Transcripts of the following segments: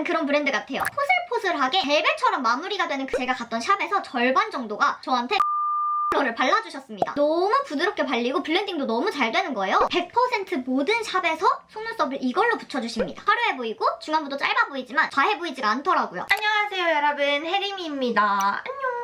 사랑하는 그런 브랜드 같아요. 포슬포슬하게 벨벳처럼 마무리가 되는 그 제가 갔던 샵에서 절반 정도가 저한테 컬러를 발라주셨습니다. 너무 부드럽게 발리고 블렌딩도 너무 잘 되는 거예요. 100% 모든 샵에서 속눈썹을 이걸로 붙여주십니다. 화려해 보이고 중안부도 짧아 보이지만 과해 보이지가 않더라고요. 안녕하세요 여러분 혜림이입니다. 안녕.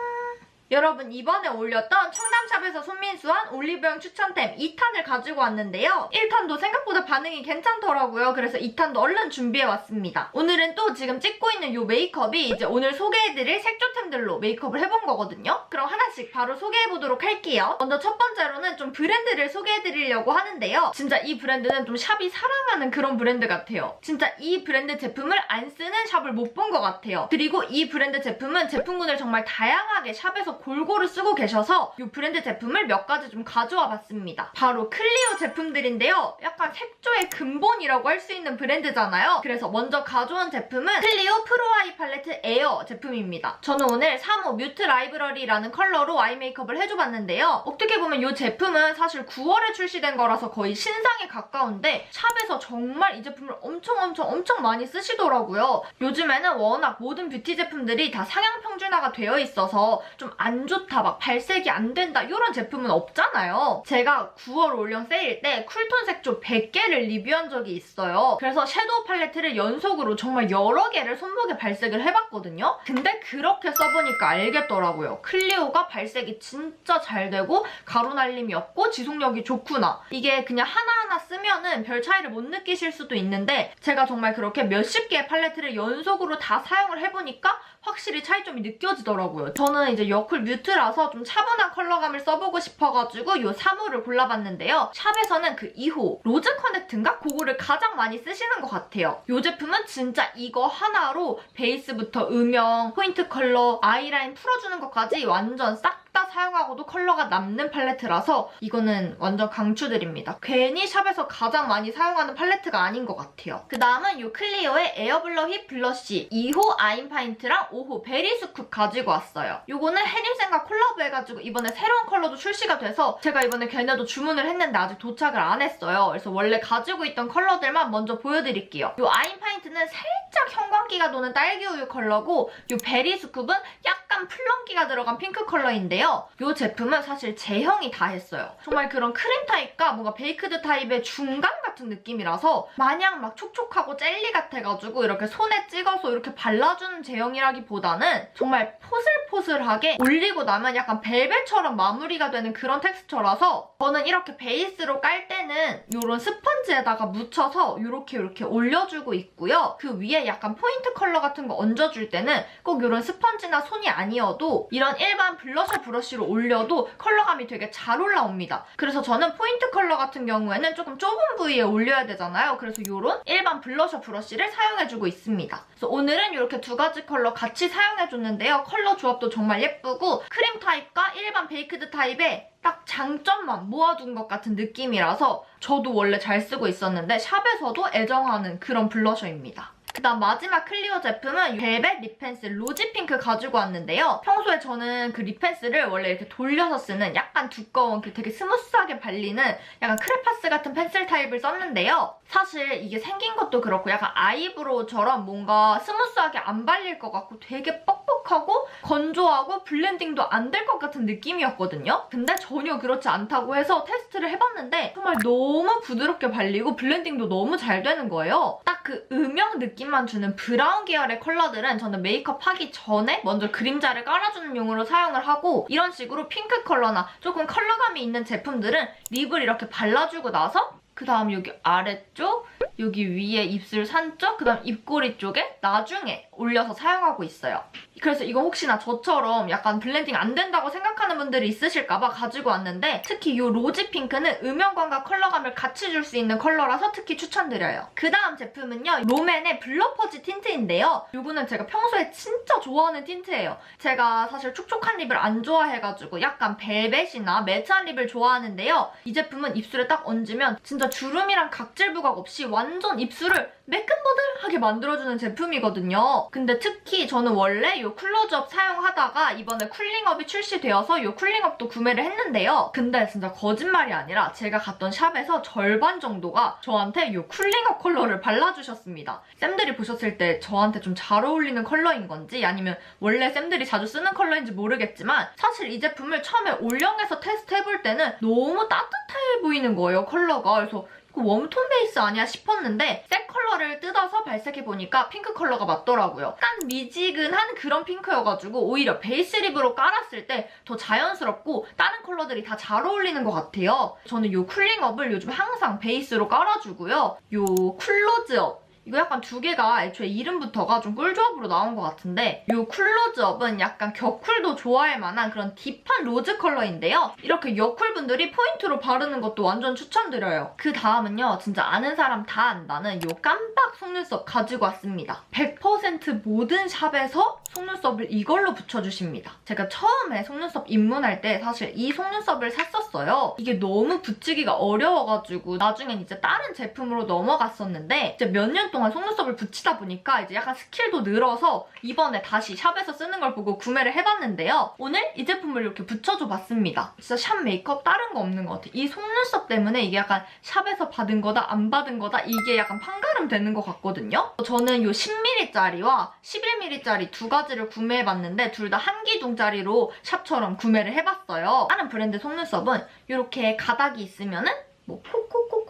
여러분 이번에 올렸던 청담샵에서 손민수한 올리브영 추천템 2탄을 가지고 왔는데요. 1탄도 생각보다 반응이 괜찮더라고요. 그래서 2탄도 얼른 준비해왔습니다. 오늘은 또 지금 찍고 있는 이 메이크업이 이제 오늘 소개해드릴 색조템들로 메이크업을 해본 거거든요. 그럼 하나씩 바로 소개해보도록 할게요. 먼저 첫 번째로는 좀 브랜드를 소개해드리려고 하는데요. 진짜 이 브랜드는 좀 샵이 사랑하는 그런 브랜드 같아요. 진짜 이 브랜드 제품을 안 쓰는 샵을 못 본 것 같아요. 그리고 이 브랜드 제품은 제품군을 정말 다양하게 샵에서 골고루 쓰고 계셔서 이 브랜드 제품을 몇 가지 좀 가져와 봤습니다. 바로 클리오 제품들인데요. 약간 색조의 근본이라고 할 수 있는 브랜드잖아요. 그래서 먼저 가져온 제품은 클리오 프로아이 팔레트 에어 제품입니다. 저는 오늘 3호 뮤트 라이브러리라는 컬러로 아이 메이크업을 해줘봤는데요. 어떻게 보면 이 제품은 사실 9월에 출시된 거라서 거의 신상에 가까운데 샵에서 정말 이 제품을 엄청 엄청 엄청 많이 쓰시더라고요. 요즘에는 워낙 모든 뷰티 제품들이 다 상향 평준화가 되어 있어서 좀안 좋다, 막 발색이 안 된다 이런 제품은 없잖아요. 제가 9월 올영 세일 때 쿨톤 색조 100개를 리뷰한 적이 있어요. 그래서 섀도우 팔레트를 연속으로 정말 여러 개를 손목에 발색을 해봤거든요. 근데 그렇게 써보니까 알겠더라고요. 클리오가 발색이 진짜 잘 되고 가루 날림이 없고 지속력이 좋구나. 이게 그냥 하나하나 쓰면은 별 차이를 못 느끼실 수도 있는데 제가 정말 그렇게 몇십 개의 팔레트를 연속으로 다 사용을 해보니까 확실히 차이점이 느껴지더라고요. 저는 이제 여쿨 뮤트라서 좀 차분한 컬러감을 써보고 싶어가지고 이 3호를 골라봤는데요. 샵에서는 그 2호 로즈 커넥트인가? 그거를 가장 많이 쓰시는 것 같아요. 이 제품은 진짜 이거 하나로 베이스부터 음영, 포인트 컬러, 아이라인 풀어주는 것까지 완전 싹 다 사용하고도 컬러가 남는 팔레트라서 이거는 완전 강추드립니다. 괜히 샵에서 가장 많이 사용하는 팔레트가 아닌 것 같아요. 그 다음은 이 클리오의 에어블러 힙 블러쉬 2호 아임 파인트랑 5호 베리스쿱 가지고 왔어요. 이거는 해림쌤과 콜라보 해가지고 이번에 새로운 컬러도 출시가 돼서 제가 이번에 걔네도 주문을 했는데 아직 도착을 안 했어요. 그래서 원래 가지고 있던 컬러들만 먼저 보여드릴게요. 이 아임 파인트는 살짝 형광기가 도는 딸기 우유 컬러고 이 베리스쿱은 약간 플럼기가 들어간 핑크 컬러인데요. 이 제품은 사실 제형이 다 했어요. 정말 그런 크림 타입과 뭔가 베이크드 타입의 중간 같은 느낌이라서 마냥 막 촉촉하고 젤리 같아가지고 이렇게 손에 찍어서 이렇게 발라주는 제형이라기보다는 정말 포슬 포슬하게 올리고 나면 약간 벨벳처럼 마무리가 되는 그런 텍스처라서 저는 이렇게 베이스로 깔 때는 이런 스펀지에다가 묻혀서 이렇게 이렇게 올려주고 있고요. 그 위에 약간 포인트 컬러 같은 거 얹어줄 때는 꼭 이런 스펀지나 손이 아니어도 이런 일반 블러셔 브러쉬로 올려도 컬러감이 되게 잘 올라옵니다. 그래서 저는 포인트 컬러 같은 경우에는 조금 좁은 부위에 올려야 되잖아요. 그래서 이런 일반 블러셔 브러쉬를 사용해주고 있습니다. 그래서 오늘은 이렇게 두 가지 컬러 같이 사용해줬는데요. 컬러 조합도 정말 예쁘고 크림 타입과 일반 베이크드 타입의 딱 장점만 모아둔 것 같은 느낌이라서 저도 원래 잘 쓰고 있었는데 샵에서도 애정하는 그런 블러셔입니다. 그다음 마지막 클리오 제품은 벨벳 립펜슬 로지 핑크 가지고 왔는데요. 평소에 저는 그 립펜슬을 원래 이렇게 돌려서 쓰는 약간 두꺼운 그 되게 스무스하게 발리는 약간 크레파스 같은 펜슬 타입을 썼는데요. 사실 이게 생긴 것도 그렇고 약간 아이브로우처럼 뭔가 스무스하게 안 발릴 것 같고 되게 뻑뻑하고 건조하고 블렌딩도 안 될 것 같은 느낌이었거든요. 근데 전혀 그렇지 않다고 해서 테스트를 해봤는데 정말 너무 부드럽게 발리고 블렌딩도 너무 잘 되는 거예요. 딱 그 음영 느낌 만 주는 브라운 계열의 컬러들은 저는 메이크업 하기 전에 먼저 그림자를 깔아주는 용으로 사용을 하고 이런 식으로 핑크 컬러나 조금 컬러감이 있는 제품들은 립을 이렇게 발라주고 나서 그 다음 여기 아래쪽, 여기 위에 입술 산 쪽, 그 다음 입꼬리 쪽에 나중에 올려서 사용하고 있어요. 그래서 이거 혹시나 저처럼 약간 블렌딩 안 된다고 생각하는 분들이 있으실까봐 가지고 왔는데 특히 이 로지 핑크는 음영감과 컬러감을 같이 줄 수 있는 컬러라서 특히 추천드려요. 그 다음 제품은요. 롬앤의 블러퍼지 틴트인데요. 이거는 제가 평소에 진짜 좋아하는 틴트예요. 제가 사실 촉촉한 립을 안 좋아해가지고 약간 벨벳이나 매트한 립을 좋아하는데요. 이 제품은 입술에 딱 얹으면 진짜 주름이랑 각질 부각 없이 완전 입술을 매끈버들하게 만들어주는 제품이거든요. 근데 특히 저는 원래 이 쿨러즈업 사용하다가 이번에 쿨링업이 출시되어서 이 쿨링업도 구매를 했는데요. 근데 진짜 거짓말이 아니라 제가 갔던 샵에서 절반 정도가 저한테 이 쿨링업 컬러를 발라주셨습니다. 쌤들이 보셨을 때 저한테 좀 잘 어울리는 컬러인 건지 아니면 원래 쌤들이 자주 쓰는 컬러인지 모르겠지만 사실 이 제품을 처음에 올영에서 테스트해볼 때는 너무 따뜻해 보이는 거예요, 컬러가. 그래서 웜톤 베이스 아니야 싶었는데 색 컬러를 뜯어서 발색해보니까 핑크 컬러가 맞더라고요. 약간 미지근한 그런 핑크여가지고 오히려 베이스 립으로 깔았을 때 더 자연스럽고 다른 컬러들이 다 잘 어울리는 것 같아요. 저는 이 쿨링업을 요즘 항상 베이스로 깔아주고요. 이 쿨로즈업 이거 약간 두 개가 애초에 이름부터가 좀 꿀조합으로 나온 것 같은데 이 쿨로즈업은 약간 격쿨도 좋아할 만한 그런 딥한 로즈 컬러인데요. 이렇게 여쿨분들이 포인트로 바르는 것도 완전 추천드려요. 그 다음은요. 진짜 아는 사람 다 안다는 이 깜빡 속눈썹 가지고 왔습니다. 100% 모든 샵에서 속눈썹을 이걸로 붙여주십니다. 제가 처음에 속눈썹 입문할 때 사실 이 속눈썹을 샀었어요. 이게 너무 붙이기가 어려워가지고 나중엔 이제 다른 제품으로 넘어갔었는데 이제 몇년 동안 속눈썹을 붙이다 보니까 이제 약간 스킬도 늘어서 이번에 다시 샵에서 쓰는 걸 보고 구매를 해봤는데요. 오늘 이 제품을 이렇게 붙여줘 봤습니다. 진짜 샵 메이크업 다른 거 없는 것 같아요. 이 속눈썹 때문에 이게 약간 샵에서 받은 거다 안 받은 거다 이게 약간 판가름 되는 것 같거든요. 저는 이 10mm짜리와 11mm짜리 두 가지를 구매해봤는데 둘 다 한 기둥짜리로 샵처럼 구매를 해봤어요. 다른 브랜드 속눈썹은 이렇게 가닥이 있으면 은 뭐 콕콕콕콕콕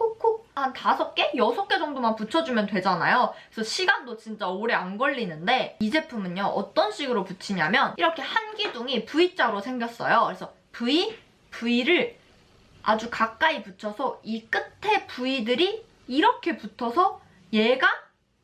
한 다섯 개, 여섯 개 정도만 붙여주면 되잖아요. 그래서 시간도 진짜 오래 안 걸리는데 이 제품은요 어떤 식으로 붙이냐면 이렇게 한 기둥이 V자로 생겼어요. 그래서 V, V를 아주 가까이 붙여서 이 끝에 V들이 이렇게 붙어서 얘가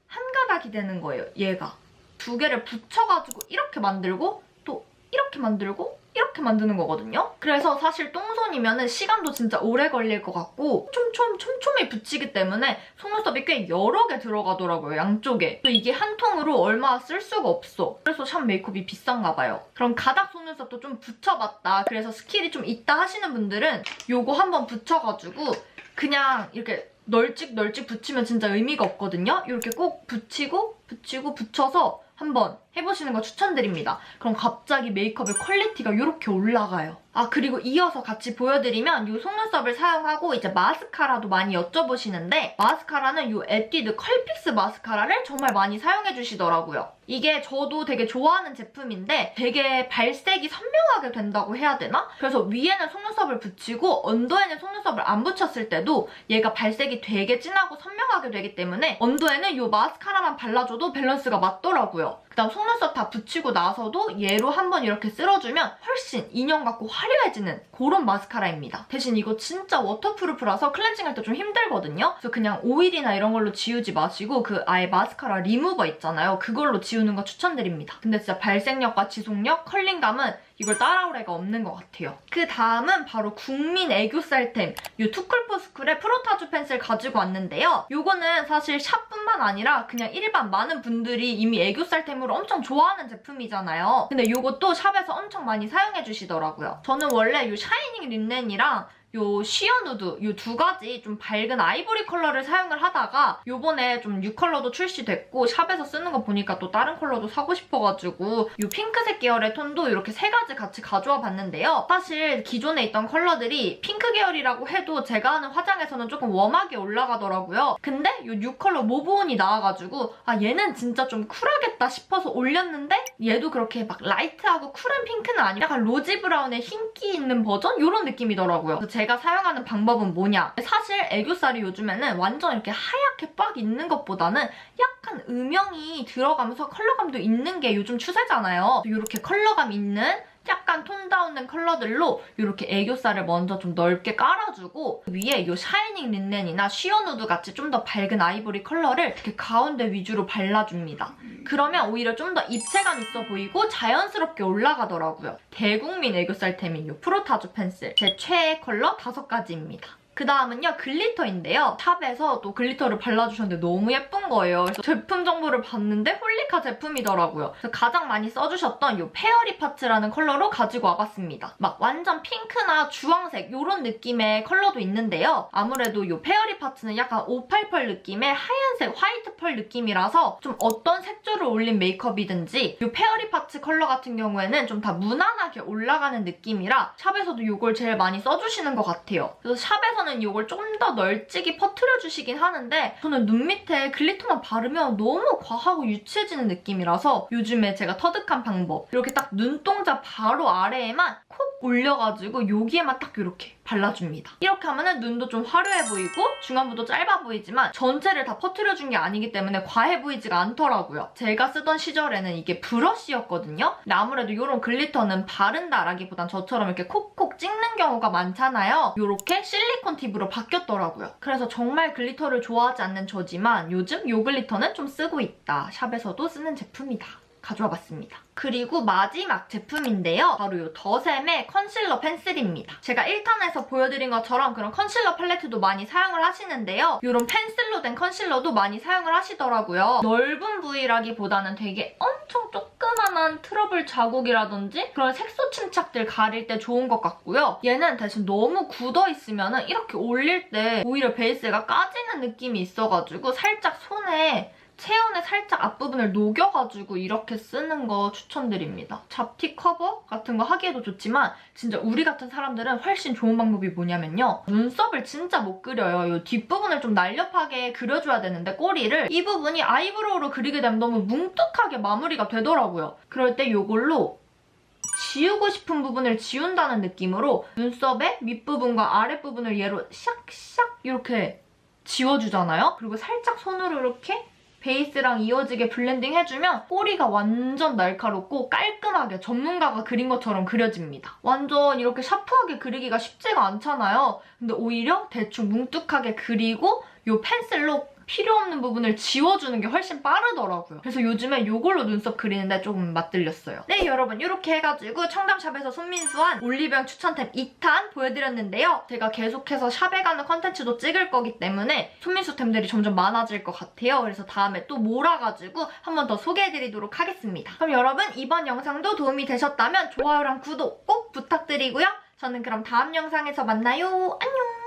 한 가닥이 되는 거예요. 얘가 두 개를 붙여가지고 이렇게 만들고 또 이렇게 만들고 이렇게 만드는 거거든요. 그래서 사실 똥손이면은 시간도 진짜 오래 걸릴 것 같고 촘촘 촘촘히 붙이기 때문에 속눈썹이 꽤 여러 개 들어가더라고요. 양쪽에. 또 이게 한 통으로 얼마 쓸 수가 없어. 그래서 샵 메이크업이 비싼가 봐요. 그럼 가닥 속눈썹도 좀 붙여봤다. 그래서 스킬이 좀 있다 하시는 분들은 요거 한번 붙여가지고 그냥 이렇게 널찍 널찍 붙이면 진짜 의미가 없거든요. 이렇게 꼭 붙이고 붙이고 붙여서 한번 해보시는 거 추천드립니다. 그럼 갑자기 메이크업의 퀄리티가 이렇게 올라가요. 아 그리고 이어서 같이 보여드리면 이 속눈썹을 사용하고 이제 마스카라도 많이 여쭤보시는데 마스카라는 이 에뛰드 컬픽스 마스카라를 정말 많이 사용해 주시더라고요. 이게 저도 되게 좋아하는 제품인데 되게 발색이 선명하게 된다고 해야 되나? 그래서 위에는 속눈썹을 붙이고 언더에는 속눈썹을 안 붙였을 때도 얘가 발색이 되게 진하고 선명하게 되기 때문에 언더에는 이 마스카라만 발라줘도 밸런스가 맞더라고요. 그다음 속눈썹 다 붙이고 나서도 얘로 한번 이렇게 쓸어주면 훨씬 인형 같고 화려해지는 그런 마스카라입니다. 대신 이거 진짜 워터프루프라서 클렌징할 때 좀 힘들거든요. 그래서 그냥 오일이나 이런 걸로 지우지 마시고 그 아예 마스카라 리무버 있잖아요. 그걸로 지우는 거 추천드립니다. 근데 진짜 발색력과 지속력, 컬링감은 이걸 따라올 애가 없는 것 같아요. 그 다음은 바로 국민 애교살템 이 투쿨포스쿨의 프로타주 펜슬 가지고 왔는데요. 요거는 사실 샵뿐만 아니라 그냥 일반 많은 분들이 이미 애교살템으로 엄청 좋아하는 제품이잖아요. 근데 요것도 샵에서 엄청 많이 사용해 주시더라고요. 저는 원래 이 샤이닝 린넨이랑 요 쉬어 누드 요 두 가지 좀 밝은 아이보리 컬러를 사용을 하다가 요번에 좀 6컬러도 출시됐고 샵에서 쓰는 거 보니까 또 다른 컬러도 사고 싶어가지고 요 핑크색 계열의 톤도 이렇게 세 가지 같이 가져와 봤는데요. 사실 기존에 있던 컬러들이 핑크 계열이라고 해도 제가 하는 화장에서는 조금 웜하게 올라가더라고요. 근데 요 6컬러 모브온이 나와가지고 아 얘는 진짜 좀 쿨하겠다 싶어서 올렸는데 얘도 그렇게 막 라이트하고 쿨한 핑크는 아니고 약간 로지 브라운의 흰기 있는 버전? 이런 느낌이더라고요. 그래서 제가 사용하는 방법은 뭐냐? 사실 애교살이 요즘에는 완전 이렇게 하얗게 빡 있는 것보다는 약간 음영이 들어가면서 컬러감도 있는 게 요즘 추세잖아요. 이렇게 컬러감 있는 약간 톤 다운된 컬러들로 이렇게 애교살을 먼저 좀 넓게 깔아주고 위에 이 샤이닝 린넨이나 쉬어 누드 같이 좀 더 밝은 아이보리 컬러를 이렇게 가운데 위주로 발라줍니다. 그러면 오히려 좀 더 입체감 있어 보이고 자연스럽게 올라가더라고요. 대국민 애교살템인 이 프로타주 펜슬 제 최애 컬러 다섯 가지입니다. 그 다음은요 글리터인데요. 샵에서 또 글리터를 발라주셨는데 너무 예쁜 거예요. 그래서 제품 정보를 봤는데 홀리카 제품이더라고요. 그래서 가장 많이 써주셨던 이 페어리 파츠라는 컬러로 가지고 와봤습니다. 막 완전 핑크나 주황색 이런 느낌의 컬러도 있는데요. 아무래도 이 페어리 파츠는 약간 588 느낌의 하얀색 화이트 펄 느낌이라서 좀 어떤 색조를 올린 메이크업이든지 이 페어리 파츠 컬러 같은 경우에는 좀 다 무난하게 올라가는 느낌이라 샵에서도 이걸 제일 많이 써주시는 것 같아요. 그래서 샵에서 는 이걸 좀 더 널찍이 퍼트려 주시긴 하는데 저는 눈 밑에 글리터만 바르면 너무 과하고 유치해지는 느낌이라서 요즘에 제가 터득한 방법. 이렇게 딱 눈동자 바로 아래에만 콕 올려가지고 여기에만 딱 이렇게 발라줍니다. 이렇게 하면은 눈도 좀 화려해 보이고 중안부도 짧아 보이지만 전체를 다 퍼트려준 게 아니기 때문에 과해 보이지가 않더라고요. 제가 쓰던 시절에는 이게 브러쉬였거든요. 근데 아무래도 이런 글리터는 바른다라기보단 저처럼 이렇게 콕콕 찍는 경우가 많잖아요. 이렇게 실리콘 팁으로 바뀌었더라고요. 그래서 정말 글리터를 좋아하지 않는 저지만 요즘 이 글리터는 좀 쓰고 있다. 샵에서도 쓰는 제품이다. 가져와 봤습니다. 그리고 마지막 제품인데요. 바로 이 더샘의 컨실러 펜슬입니다. 제가 1탄에서 보여드린 것처럼 그런 컨실러 팔레트도 많이 사용을 하시는데요. 이런 펜슬로 된 컨실러도 많이 사용을 하시더라고요. 넓은 부위라기보다는 되게 엄청 조그만한 트러블 자국이라든지 그런 색소 침착들 가릴 때 좋은 것 같고요. 얘는 대신 너무 굳어 있으면 이렇게 올릴 때 오히려 베이스가 까지는 느낌이 있어가지고 살짝 손에 체온에 살짝 앞부분을 녹여가지고 이렇게 쓰는 거 추천드립니다. 잡티 커버 같은 거 하기에도 좋지만 진짜 우리 같은 사람들은 훨씬 좋은 방법이 뭐냐면요. 눈썹을 진짜 못 그려요. 이 뒷부분을 좀 날렵하게 그려줘야 되는데 꼬리를 이 부분이 아이브로우로 그리게 되면 너무 뭉툭하게 마무리가 되더라고요. 그럴 때 이걸로 지우고 싶은 부분을 지운다는 느낌으로 눈썹의 밑부분과 아랫부분을 얘로 샥샥 이렇게 지워주잖아요. 그리고 살짝 손으로 이렇게 베이스랑 이어지게 블렌딩 해주면 꼬리가 완전 날카롭고 깔끔하게 전문가가 그린 것처럼 그려집니다. 완전 이렇게 샤프하게 그리기가 쉽지가 않잖아요. 근데 오히려 대충 뭉툭하게 그리고 이 펜슬로 필요 없는 부분을 지워주는 게 훨씬 빠르더라고요. 그래서 요즘에 이걸로 눈썹 그리는데 조금 맛들렸어요. 네, 여러분 이렇게 해가지고 청담샵에서 손민수한 올리브영 추천템 2탄 보여드렸는데요. 제가 계속해서 샵에 가는 컨텐츠도 찍을 거기 때문에 손민수템들이 점점 많아질 것 같아요. 그래서 다음에 또 몰아가지고 한 번 더 소개해드리도록 하겠습니다. 그럼 여러분 이번 영상도 도움이 되셨다면 좋아요랑 구독 꼭 부탁드리고요. 저는 그럼 다음 영상에서 만나요. 안녕!